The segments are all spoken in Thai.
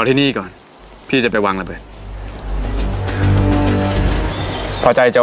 รอที่นี่ก่อน พี่จะไปวางระเบิดพอใจโจ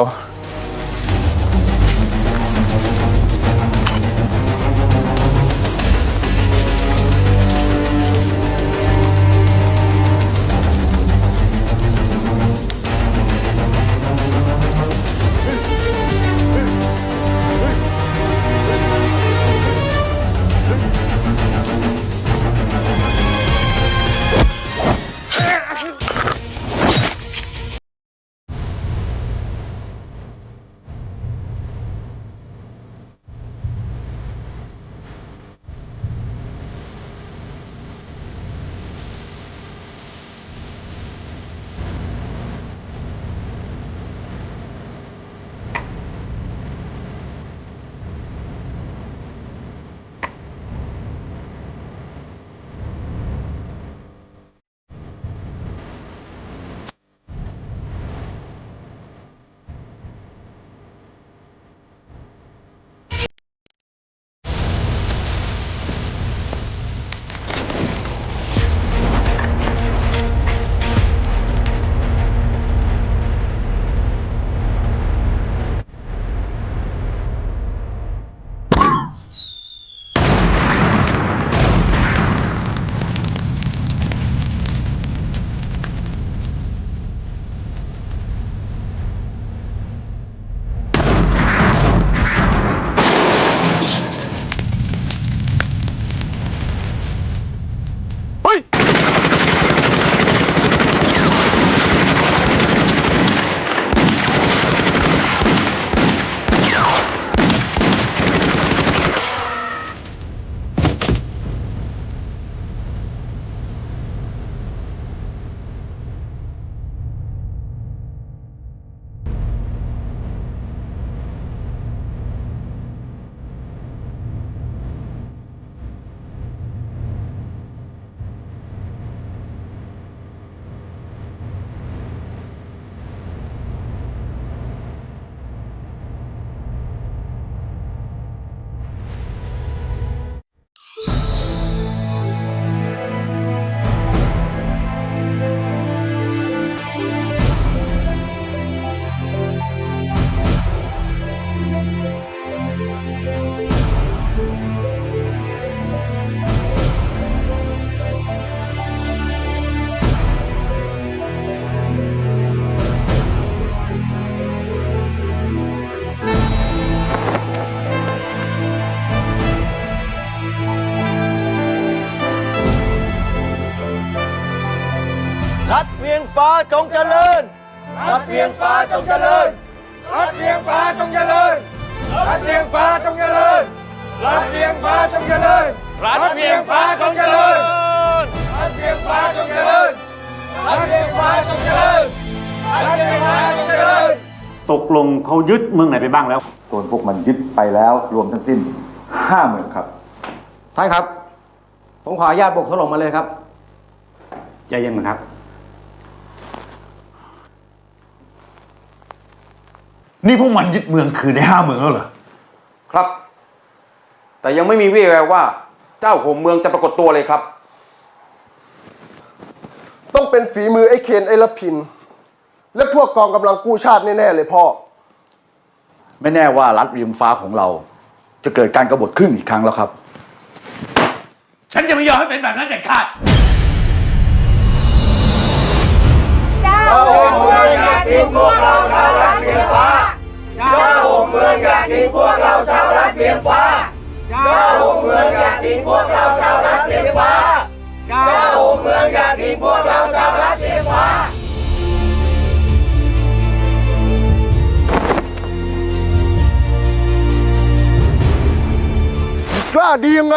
้าจงเจริญทัดเพียงฟ้าจงเจริญทัดเพียงฟ้าจงเจริญทัดเพียงฟ้าจงเจริญทัดเพียงฟ้าจงเจริญรัฐเพียงฟ้าจงเจริญรัฐเพียงฟ้าจงเจริญรัฐเพียงฟ้าจงเจริญรัฐเพียงฟ้าจงเจริญตกลงเขายึดเมืองไหนไปบ้างแล้วโดนพวกมันยึดไปแล้วรวมทั้งสิ้นห้าเมืองครับ ท่านครับ ผมขออนุญาตบุกถล่มมาเลยครับ ใจเย็นก่อนครับ นี่พวกมันยึดเมืองคืนได้ห้าเมืองแล้วเหรอ ครับ แต่ยังไม่มีวี่แววว่า เจ้าหัวเมืองจะปรากฏตัวเลยครับ ต้องเป็นฝีมือไอ้เคนไอ้ละพิน และพวกกองกำลังกู้ชาติแน่ๆเลยพ่อ ไม่แน่ว่ารัฐเวียงฟ้าของเรา จะเกิดการกบฏขึ้นอีกครั้งแล้วครับ ฉันจะไม่ยอมให้เป็นแบบนั้นเด็ดขาดก ฟ้า เจ้าเมืองอย่าทิ้งพวกเราชาวรัฐเลี้ยงฟ้า เจ้าเมืองอย่าทิ้งพวกเราชาวรัฐเลี้ยงฟ้าล้าดียังไง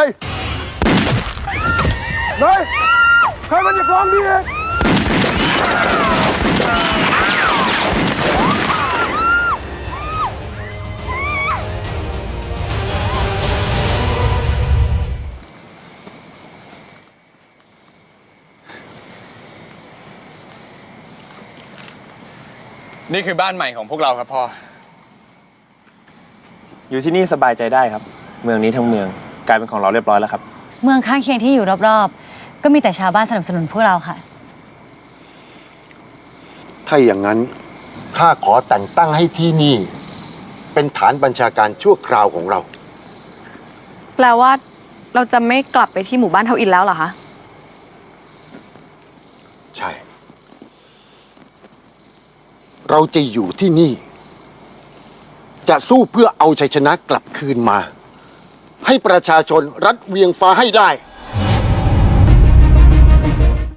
ไหนใครมันจะฟ้องดีเอง นี่คือบ้านใหม่ของพวกเราครับพ่อ อยู่ที่นี่สบายใจได้ครับ เมืองนี้ทั้งเมืองกลายเป็นของเราเรียบร้อยแล้วครับ เมืองข้างเคียงที่อยู่รอบๆ ก็มีแต่ชาวบ้านสนับสนุนพวกเราค่ะ ถ้าอย่างนั้นข้าขอแต่งตั้งให้ที่นี่ เป็นฐานบัญชาการชั่วคราวของเรา แปลว่าเราจะไม่กลับไปที่หมู่บ้านเทาอินแล้วเหรอคะ ใช่ เราจะอยู่ที่นี่ จะสู้เพื่อเอาชัยชนะกลับคืนมา ให้ประชาชนรัดเวียงฟ้าให้ได้